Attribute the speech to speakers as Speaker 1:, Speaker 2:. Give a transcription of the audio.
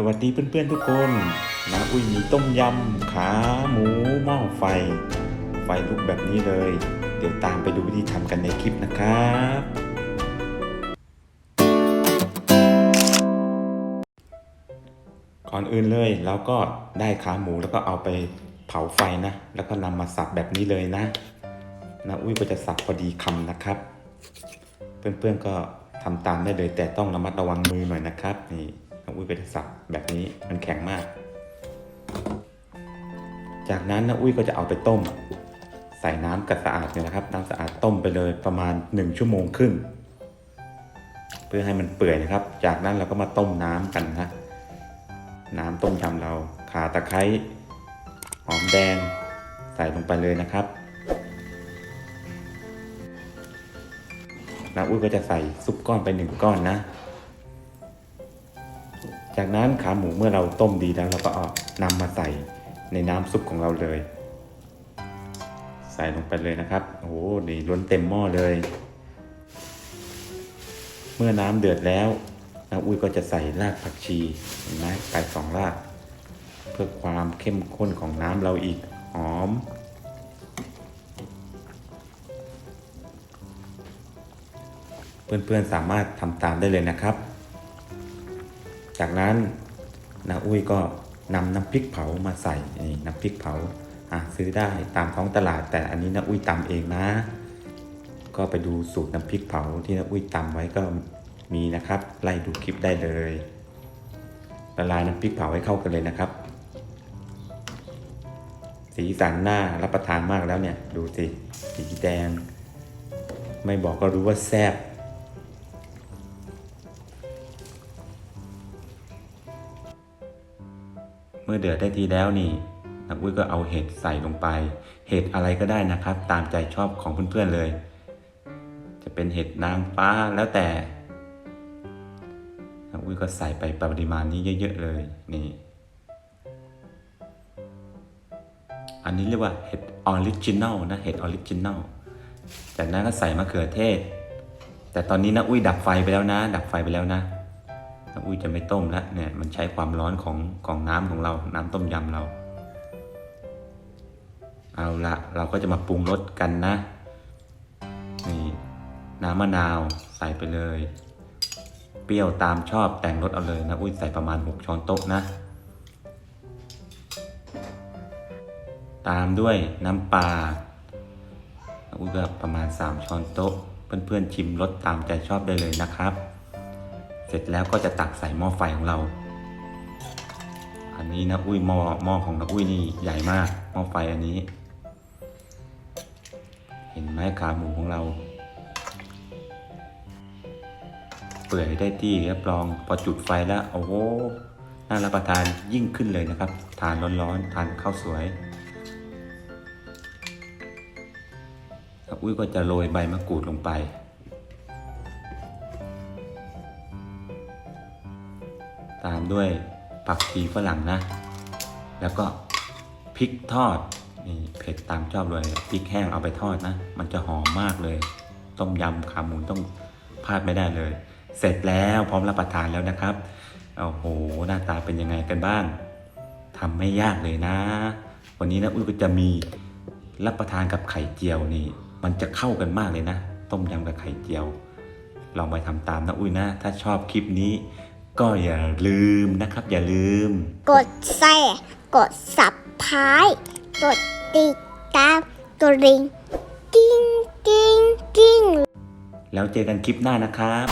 Speaker 1: สวัสดีเพื่อนๆทุกคนนะอุ้ยมีต้มยำขาหมูหม้อไฟ ไฟลุกแบบนี้เลย เดี๋ยวตามไปดูวิธีทำกันในคลิปนะครับก่อนอื่นเลยเราก็ได้ขาหมูแล้วก็เอาไปเผาไฟนะ แล้วก็นำมาสับแบบนี้เลยนะนะอุ้ยก็จะสับพอดีคำนะครับ เพื่อนๆก็ทำตามได้เลยแต่ต้องระมัดระวังมือหน่อยนะครับ นี่น้องอุ้ยก็จะสับ แบบนี้มันแข็งมาก จากนั้นน้าอุ้ยก็จะเอาไปต้ม ใส่น้ำกระสะอาดเนี่ยนะครับน้ำสะอาดต้มไปเลยประมาณ 1 ชั่วโมงครึ่งเพื่อให้มันเปื่อยนะครับ จากนั้นเราก็มาต้มน้ำกันนะน้ำต้มยำเราขาตะไคร้หอมแดงใส่ลงไปเลยนะครับน้าอุ้ยก็จะใส่ซุปก้อนไปหนึ่งก้อนนะ จากนั้นขาหมูเมื่อเราต้มดีแล้วเราก็เอานำมาใส่ในน้ำซุปของเราเลย ใส่ลงไปเลยนะครับ โอ้โหนี่ล้นเต็มหม้อเลย เมื่อน้ำเดือดแล้วน้าอุ้ยก็จะใส่รากผักชีเห็นไหมไปสองราก เพื่อความเข้มข้นของน้ำเราอีกหอม เพื่อนๆสามารถทำตามได้เลยนะครับ จากนั้นนาอุ้ยก็นำน้ำพริกเผามาใส่นี่น้ำพริกเผาอะซื้อได้ตามท้องตลาด แต่อันนี้นาอุ้ยตำเองนะ ก็ไปดูสูตรน้ำพริกเผาที่นาอุ้ยตำไว้ก็มีนะครับไล่ดูคลิปได้เลยละลายน้ำพริกเผาให้เข้ากันเลยนะครับ สีสันหน่ารับประทานมากแล้วเนี่ย ดูสิสีแดง ไม่บอกก็รู้ว่าแซ่บ มื่อเดือดได้ทีแล้วนี่นักอุ้ยก็เอาเห็ดใส่ลงไป เห็ดอะไรก็ได้นะครับ ตามใจชอบของเพื่อนๆเลย จะเป็นเห็ดนางฟ้าแล้วแต่นักอุ้ยก็ใส่ไปปริมาณนี้เยอะๆเลยนี่ อันนี้เรียกว่าเห็ดออริจินัลนะเห็ดออริจินัลจากนั้นก็ใส่มะเขือเทศ แต่ตอนนี้นะอุ้ยดับไฟไปแล้วนะ ดับไฟไปแล้วนะ น้ำอุ้ยจะไม่ต้มแล้วเนี่ยมันใช้ความร้อนของของน้ำของเรา น้ำต้มยำเรา เอาละเราก็จะมาปรุงรสกันนะนี่น้ำมะนาวใส่ไปเลย เปรี้ยวตามชอบแต่งรสเอาเลยนะอุ้ยใส่ประมาณ 6 ช้อนโต๊ะนะ ตามด้วยน้ำปลาอุ้ยก็ประมาณ 3 ช้อนโต๊ะ เพื่อนๆชิมรสตามใจชอบได้เลยนะครับ เสร็จแล้วก็จะตักใส่หม้อไฟของเรา อันนี้นะอุ้ยหม้อหม้อของนะอุ้ยนี่ใหญ่มากหม้อไฟอันนี้ เห็นไหมขาหมูของเรา เปื่อยได้ที่รียบรองพอจุดไฟแล้วโอ้โหน่ารับประทานยิ่งขึ้นเลยนะครับ ทานร้อนๆทานข้าวสวยอุ้ยก็จะโรยใบมะกรูดลงไป ตามด้วยผักชีฝรั่งนะ แล้วก็พริกทอดนี่เผ็ดตามชอบเลยพริกแห้งเอาไปทอดนะ มันจะหอมมากเลย ต้มยำขาหมูต้องพลาดไม่ได้เลย เสร็จแล้วพร้อมรับประทานแล้วนะครับโอ้โหหน้าตาเป็นยังไงกันบ้างทำไม่ยากเลยนะ วันนี้นะอุ้ยก็จะมีรับประทานกับไข่เจียวนี่ มันจะเข้ากันมากเลยนะ ต้มยำกับไข่เจียว ลองไปทำตามนะอุ้ยนะ ถ้าชอบคลิปนี้ ก็อย่าลืมนะครับ อย่าลืม
Speaker 2: กดแชร์กดสับพายกดติดตามกดริงกิ้งกิ้งกิ้ง
Speaker 1: แล้วเจอกันคลิปหน้านะครับ